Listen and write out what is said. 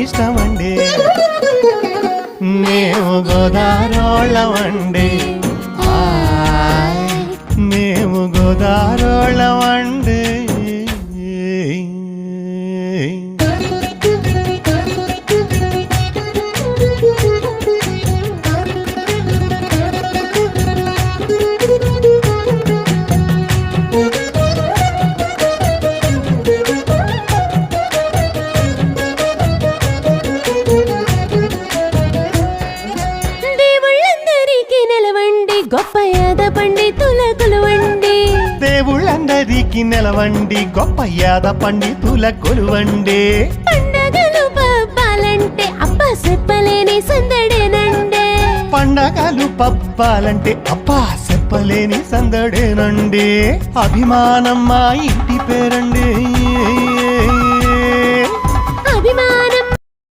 ఇష్టమండి. మేము గోదారోళ్ళవండి మేము గోదారోళ్ళవండి గొప్ప యాద పండితుల కొలువండి దేవుళ్ళందరికీ నిలవండి గొప్ప యాద పండితుల కొలువండి. పండగలు పబ్బాలంటే అప్ప చెప్పలేని సందడేనండే. పండగలు పబ్బాలంటే అబ్బా చెప్పలేని సందడేనండి. అభిమానం మా ఇంటి పేరండి.